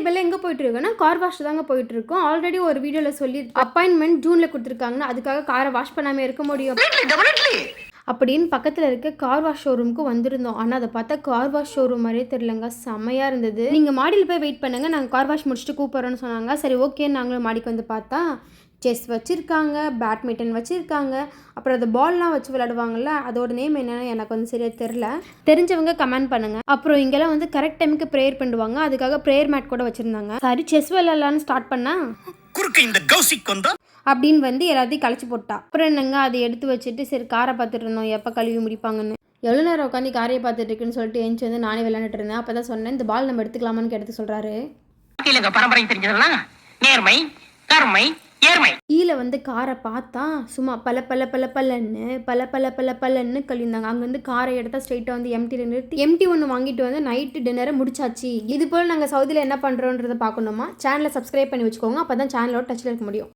இப்பெல்லாம் எங்கே போயிட்டு இருக்கோன்னா கார் வாஷ் தாங்க போயிட்டு இருக்கோம் ஆல்ரெடி ஒரு வீடியோவில் சொல்லி அப்பாயின்மெண்ட் ஜூனில் கொடுத்துருக்காங்கன்னா அதுக்காக காரை வாஷ் பண்ணாமல் இருக்க முடியும். அப்படின்னு பக்கத்தில் இருக்க கார் வாஷ் ஷோரூமுக்கு வந்திருந்தோம். ஆனால் அதை பார்த்தா கார் வாஷ் ஷோரூம் மாதிரியே தெரிலங்க செம்மையாக இருந்தது. நீங்கள் மாடியில் போய் வெயிட் பண்ணுங்க. நாங்கள் கார் வாஷ் முடிச்சுட்டு கூப்பிட்றோன்னு சொன்னாங்க. சரி ஓகே நாங்களும் மாடிக்கு வந்து பார்த்தா செஸ் வச்சுருக்காங்க பேட்மிண்டன் வச்சுருக்காங்க. அப்புறம் அந்த பால்லாம் வச்சு விளையாடுவாங்கல்ல அதோட நேம் என்னென்னு எனக்கு வந்து சரியாக தெரில தெரிஞ்சவங்க கமெண்ட் பண்ணுங்கள் அப்புறம் இங்கெல்லாம் வந்து கரெக்ட் டைமுக்கு ப்ரேயர் பண்ணுவாங்க. அதுக்காக ப்ரேயர் மேட் கூட வச்சுருந்தாங்க. சரி செஸ் விளையாடலான்னு ஸ்டார்ட் பண்ணா? குறுக்கு இந்த கௌசிக் வந்தா அப்படின்னு வந்து எல்லாத்தையும் கழிச்சு போட்டா. அப்புறம் என்னங்க அதை எடுத்து வச்சுட்டு சரி காரை பார்த்துட்டு இருந்தோம். எப்போ கழுவி முடிப்பாங்கன்னு. எவ்வளோ நேரம் உட்காந்து காரையை பார்த்துட்டு இருக்குன்னு சொல்லிட்டு எந்திச்சு வந்து நானே விளையாண்டுட்டு இருந்தேன். அப்போ தான் சொன்னேன் இந்த பால் நம்ம எடுத்துக்கலாமான்னு எடுத்து சொல்கிறாரு இல்லங்க பரம்பரை தெரிஞ்சதெல்லாம் நேர்மை கருமை ஏர்மை கீழே வந்து காரை பார்த்தா சும்மா பல பல பல பலன்னு பல பல பல பலன்னு கழிந்தாங்க. அங்கேருந்து காரை எடுத்தால் ஸ்ட்ரெயிட்டாக வந்து எம்டியில் நிறுத்தி எம்டி ஒன்று வாங்கிட்டு வந்து நைட்டு டின்னரை முடிச்சாச்சு. இது போல் நாங்கள் சவுதியில் என்ன பண்ணுறோன்றதை பார்க்கணுமா? சேனலை சப்ஸ்கிரைப் பண்ணி வச்சுக்கோங்க. அப்போ தான் சேனலோட டச்சில் இருக்க முடியும்.